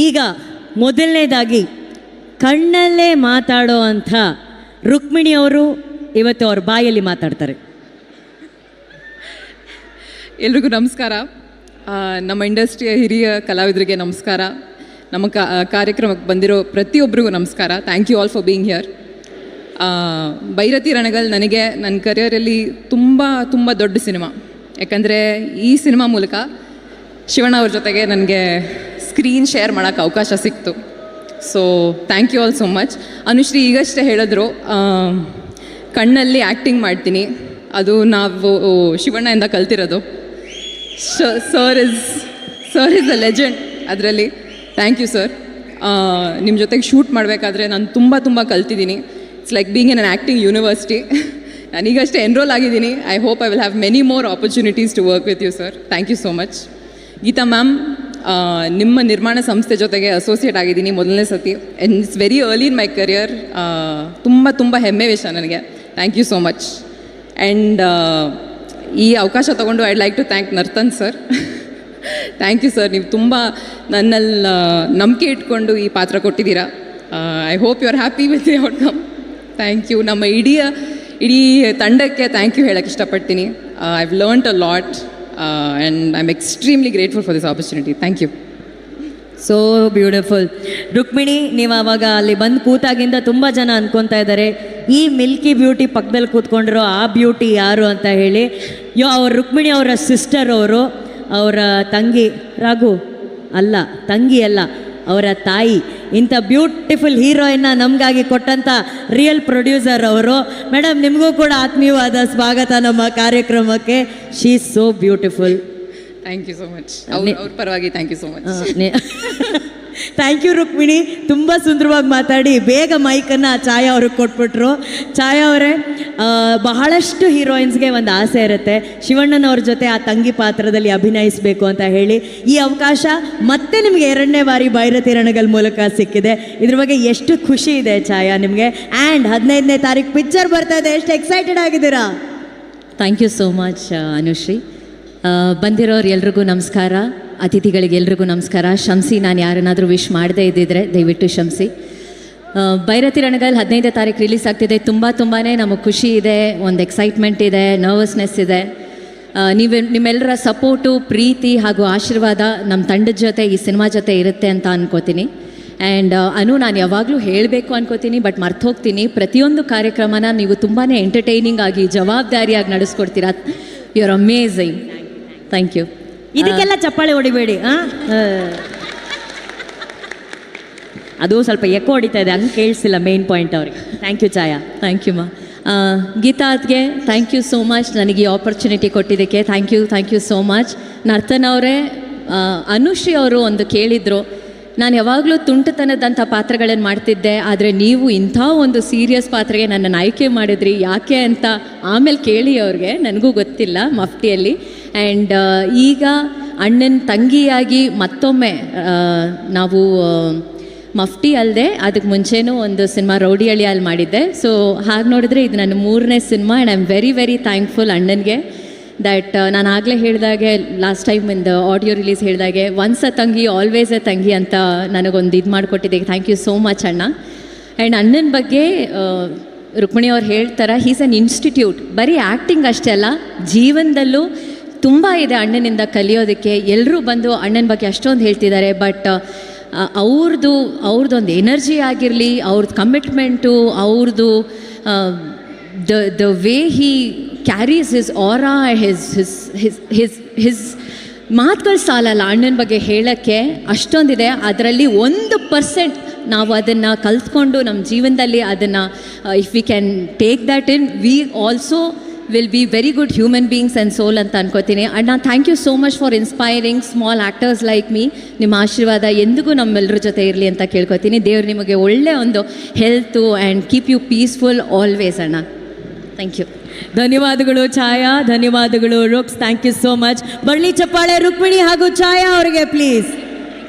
ಈಗ ಮೊದಲನೇದಾಗಿ ಕಣ್ಣಲ್ಲೇ ಮಾತಾಡೋ ಅಂಥ ರುಕ್ಮಿಣಿ ಅವರು ಇವತ್ತು ಅವ್ರ ಬಾಯಲ್ಲಿ ಮಾತಾಡ್ತಾರೆ. ಎಲ್ರಿಗೂ ನಮಸ್ಕಾರ. ನಮ್ಮ ಇಂಡಸ್ಟ್ರಿಯ ಹಿರಿಯ ಕಲಾವಿದರಿಗೆ ನಮಸ್ಕಾರ. ನಮ್ಮ ಕಾರ್ಯಕ್ರಮಕ್ಕೆ ಬಂದಿರೋ ಪ್ರತಿಯೊಬ್ಬರಿಗೂ ನಮಸ್ಕಾರ. Thank you all for being here Bhairathi Ranagal ನನಗೆ ನನ್ನ ಕರಿಯರಲ್ಲಿ ತುಂಬ ತುಂಬ ದೊಡ್ಡ ಸಿನಿಮಾ. ಯಾಕಂದರೆ ಈ ಸಿನಿಮಾ ಮೂಲಕ ಶಿವಣ್ಣ ಅವ್ರ ಜೊತೆಗೆ ನನಗೆ ಸ್ಕ್ರೀನ್ ಶೇರ್ ಮಾಡೋಕ್ಕೆ ಅವಕಾಶ ಸಿಕ್ತು. So thank you all so much Anushree ಈಗಷ್ಟೇ ಹೇಳಿದ್ರು ಕಣ್ಣಲ್ಲಿ ಆ್ಯಕ್ಟಿಂಗ್ ಮಾಡ್ತೀನಿ. ಅದು ನಾವು ಶಿವಣ್ಣಯಿಂದ ಕಲ್ತಿರೋದು. Sir is sir is a legend ಅದರಲ್ಲಿ. ಥ್ಯಾಂಕ್ ಯು ಸರ್ ನಿಮ್ಮ ಜೊತೆಗೆ ಶೂಟ್ ಮಾಡಬೇಕಾದ್ರೆ ನಾನು ತುಂಬ ತುಂಬ ಕಲ್ತಿದ್ದೀನಿ it's like being in an acting university ನಾನೀಗಷ್ಟೇ enrol ಆಗಿದ್ದೀನಿ. I hope I will have many more opportunities to work with you sir thank you so much Geetha ma'am ನಿಮ್ಮ ನಿರ್ಮಾಣ ಸಂಸ್ಥೆ ಜೊತೆಗೆ ಅಸೋಸಿಯೇಟ್ ಆಗಿದ್ದೀನಿ ಮೊದಲನೇ ಸತಿ. And it's very early in my career ತುಂಬ ತುಂಬ ಹೆಮ್ಮೆ ವಿಷಯ ನನಗೆ. Thank you so much and ಈ ಅವಕಾಶ ತೊಗೊಂಡು I'd like to thank Narthan sir thank you sir ನೀವು ತುಂಬ ನನ್ನಲ್ಲಿ ನಂಬಿಕೆ ಇಟ್ಕೊಂಡು ಈ ಪಾತ್ರ ಕೊಟ್ಟಿದ್ದೀರಾ. I hope you are happy with the outcome thank you ನಮ್ಮ ಇಡೀ ಇಡೀ ತಂಡಕ್ಕೆ ಥ್ಯಾಂಕ್ ಯು ಹೇಳಕ್ಕೆ ಇಷ್ಟಪಡ್ತೀನಿ. I have learnt a lot and I am extremely grateful for this opportunity thank you so beautiful Rukmini ನೀವು ಅವಾಗ ಅಲ್ಲಿ ಬಂದು ಕೂತಾಗಿಂದ ತುಂಬ ಜನ ಅನ್ಕೊತಾ ಇದ್ದಾರೆ. ಈ ಮಿಲ್ಕಿ ಬ್ಯೂಟಿ ಪಕ್ಕದಲ್ಲಿ ಕೂತ್ಕೊಂಡಿರೋ ಆ ಬ್ಯೂಟಿ ಯಾರು ಅಂತ ಹೇಳಿ. ಯೋ, ಅವ್ರ ರುಕ್ಮಿಣಿ ಅವರ ಸಿಸ್ಟರ್ ಅವರು, ಅವರ ತಂಗಿ, ರಾಘು, ಅಲ್ಲ, ತಂಗಿ ಅಲ್ಲ. ಅವರ ತಾಯಿ ಇಂಥ ಬ್ಯೂಟಿಫುಲ್ ಹೀರೋಯಿನ್ನ ನಮಗಾಗಿ ಕೊಟ್ಟಂಥ ರಿಯಲ್ ಪ್ರೊಡ್ಯೂಸರ್ ಅವರು. ಮೇಡಮ್ ನಿಮಗೂ ಕೂಡ ಆತ್ಮೀಯವಾದ ಸ್ವಾಗತ ನಮ್ಮ ಕಾರ್ಯಕ್ರಮಕ್ಕೆ. She so beautiful thank you so much ಅವ್ರ ಪರವಾಗಿ thank you so much thank you Rukmini ತುಂಬ ಸುಂದರವಾಗಿ ಮಾತಾಡಿ. ಬೇಗ ಮೈಕನ್ನು ಛಾಯಾ ಅವ್ರಿಗೆ ಕೊಟ್ಬಿಟ್ರು. ಛಾಯಾ ಅವರೇ ಬಹಳಷ್ಟು ಹೀರೋಯಿನ್ಸ್ಗೆ ಒಂದು ಆಸೆ ಇರುತ್ತೆ. ಶಿವಣ್ಣನವ್ರ ಜೊತೆ ಆ ತಂಗಿ ಪಾತ್ರದಲ್ಲಿ ಅಭಿನಯಿಸಬೇಕು ಅಂತ ಹೇಳಿ. ಈ ಅವಕಾಶ ಮತ್ತೆ ನಿಮಗೆ ಎರಡನೇ ಬಾರಿ ಭೈರತಿ ರಣಗಲ್ ಮೂಲಕ ಸಿಕ್ಕಿದೆ. ಇದ್ರ ಬಗ್ಗೆ ಎಷ್ಟು ಖುಷಿ ಇದೆ ಛಾಯಾ ನಿಮಗೆ. ಆ್ಯಂಡ್ ಹದಿನೈದನೇ ತಾರೀಕು ಪಿಕ್ಚರ್ ಬರ್ತಾ ಇದೆ. ಎಷ್ಟು ಎಕ್ಸೈಟೆಡ್ ಆಗಿದ್ದೀರಾ? Thank you so much Anushree. ಬಂದಿರೋರು ಎಲ್ರಿಗೂ ನಮಸ್ಕಾರ. ಅತಿಥಿಗಳಿಗೆ ಎಲ್ರಿಗೂ ನಮಸ್ಕಾರ. ಶಂಸಿ ನಾನು ಯಾರನ್ನಾದರೂ ವಿಶ್ ಮಾಡದೇ ಇದ್ದಿದ್ರೆ ದಯವಿಟ್ಟು ಶಂಸಿ ಭೈರತಿ ರಣಗಲ್ ಹದಿನೈದೇ ತಾರೀಕು ರಿಲೀಸ್ ಆಗ್ತಿದೆ. ತುಂಬ ತುಂಬಾ ನಮಗೆ ಖುಷಿ ಇದೆ, ಒಂದು ಎಕ್ಸೈಟ್ಮೆಂಟ್ ಇದೆ ನರ್ವಸ್ನೆಸ್ ಇದೆ. ನೀವು ನಿಮ್ಮೆಲ್ಲರ ಸಪೋರ್ಟು ಪ್ರೀತಿ ಹಾಗೂ ಆಶೀರ್ವಾದ ನಮ್ಮ ತಂಡದ ಜೊತೆ, ಈ ಸಿನಿಮಾ ಜೊತೆ ಇರುತ್ತೆ ಅಂತ ಅನ್ಕೋತೀನಿ. ಆ್ಯಂಡ್ ಅನು, ನಾನು ಯಾವಾಗಲೂ ಹೇಳಬೇಕು ಅನ್ಕೋತೀನಿ ಬಟ್ ಮರ್ತೋಗ್ತೀನಿ. ಪ್ರತಿಯೊಂದು ಕಾರ್ಯಕ್ರಮನ ನೀವು ತುಂಬಾ ಎಂಟರ್ಟೈನಿಂಗ್ ಆಗಿ, ಜವಾಬ್ದಾರಿಯಾಗಿ ನಡೆಸ್ಕೊಡ್ತೀರಾ. You are amazing thank you ಇದಕ್ಕೆಲ್ಲ ಚಪ್ಪಾಳೆ ಹೊಡಿಬೇಡಿ. ಅದು ಸ್ವಲ್ಪ ಎಕ್ಕ ಹೊಡಿತಾ ಇದೆ, ಹಂಗೆ ಕೇಳಿಸಿಲ್ಲ ಮೇನ್ ಪಾಯಿಂಟ್ ಅವ್ರಿಗೆ. Thank you Chaya thank you ಮಾ. ಗೀತಾತ್ಗೆ ಥ್ಯಾಂಕ್ ಯು ಸೋ ಮಚ್ ನನಗೆ ಈ ಆಪರ್ಚುನಿಟಿ ಕೊಟ್ಟಿದ್ದಕ್ಕೆ thank you thank you so much Narthan ಅವರೇ ಅನುಶ್ರೀ ಅವರು ಒಂದು ಕೇಳಿದರು, ನಾನು ಯಾವಾಗಲೂ ತುಂಟತನದಂಥ ಪಾತ್ರಗಳನ್ನು ಮಾಡ್ತಿದ್ದೆ, ಆದರೆ ನೀವು ಇಂಥ ಒಂದು ಸೀರಿಯಸ್ ಪಾತ್ರೆಗೆ ನನ್ನನ್ನು ಆಯ್ಕೆ ಮಾಡಿದ್ರಿ, ಯಾಕೆ ಅಂತ ಆಮೇಲೆ ಕೇಳಿ ಅವ್ರಿಗೆ, ನನಗೂ ಗೊತ್ತಿಲ್ಲ ಮಫ್ಟಿಯಲ್ಲಿ ಆ್ಯಂಡ್ ಈಗ ಅಣ್ಣನ ತಂಗಿಯಾಗಿ ಮತ್ತೊಮ್ಮೆ ನಾವು ಮಫ್ಟಿ ಅಲ್ಲದೆ ಅದಕ್ಕೆ ಮುಂಚೆನೂ ಒಂದು ಸಿನಿಮಾ ರೌಡಿಯಳಿ ಅಲ್ಲಿ ಮಾಡಿದ್ದೆ. ಸೊ ಹಾಗೆ ನೋಡಿದ್ರೆ ಇದು ನನ್ನ ಮೂರನೇ cinema and I am very very thankful ಅಣ್ಣನಿಗೆ ದ್ಯಾಟ್ ನಾನು ಆಗಲೇ ಹೇಳಿದಾಗೆ ಲಾಸ್ಟ್ ಟೈಮ್ ಇಂದ ಆಡಿಯೋ ರಿಲೀಸ್ ಹೇಳಿದಾಗೆ ಒನ್ಸ್ ಅ ತಂಗಿ ಆಲ್ವೇಸ್ ಅ ತಂಗಿ ಅಂತ ನನಗೊಂದು ಇದು ಮಾಡಿಕೊಟ್ಟಿದ್ದೆ ಥ್ಯಾಂಕ್ ಯು ಸೋ ಮಚ್ ಅಣ್ಣ. ಆ್ಯಂಡ್ ಅಣ್ಣನ ಬಗ್ಗೆ ರುಕ್ಮಿಣಿ ಅವ್ರು ಹೇಳ್ತಾರೆ ಹೀಸ್ ಅನ್ ಇನ್ಸ್ಟಿಟ್ಯೂಟ್ ಬರೀ ಆ್ಯಕ್ಟಿಂಗ್ ಅಷ್ಟೇ ಅಲ್ಲ, ಜೀವನದಲ್ಲೂ ತುಂಬ ಇದೆ ಅಣ್ಣನಿಂದ ಕಲಿಯೋದಕ್ಕೆ. ಎಲ್ಲರೂ ಬಂದು ಅಣ್ಣನ ಬಗ್ಗೆ ಅಷ್ಟೊಂದು ಹೇಳ್ತಿದ್ದಾರೆ, ಬಟ್ ಅವ್ರದ್ದು ಅವ್ರದ್ದೊಂದು ಎನರ್ಜಿ ಆಗಿರಲಿ ಅವ್ರದ್ದು ಕಮಿಟ್ಮೆಂಟು ಅವ್ರದ್ದು the the way he carries his aura, his his his his his ಮಾತುಗಳು ಸಾಲಲ್ಲ ಅಣ್ಣನ ಬಗ್ಗೆ ಹೇಳೋಕ್ಕೆ. ಅಷ್ಟೊಂದಿದೆ. ಅದರಲ್ಲಿ ಒಂದು ಪರ್ಸೆಂಟ್ ನಾವು ಅದನ್ನು ಕಲ್ತ್ಕೊಂಡು ನಮ್ಮ ಜೀವನದಲ್ಲಿ ಅದನ್ನು if we can take that in we also will be very good human beings and soul ಅಂತ ಅನ್ಕೋತೀನಿ. ಆ್ಯಂಡ್ ನಾನು thank you so much for inspiring small actors like me ನಿಮ್ಮ ಆಶೀರ್ವಾದ ಎಂದಿಗೂ ನಮ್ಮೆಲ್ಲರ ಜೊತೆ ಇರಲಿ ಅಂತ ಕೇಳ್ಕೊತೀನಿ. ದೇವ್ರು ನಿಮಗೆ ಒಳ್ಳೆಯ ಒಂದು health and keep you peaceful always ಅಣ್ಣ. ಥ್ಯಾಂಕ್ ಯು ಧನ್ಯವಾದಗಳು ಛಾಯಾ, ಧನ್ಯವಾದಗಳು Ruks thank you so much ಬಳ್ಳಿ ಚಪ್ಪಾಳೆ, ರುಕ್ಮಿಣಿ ಹಾಗೂ ಛಾಯಾ ಅವರಿಗೆ ಪ್ಲೀಸ್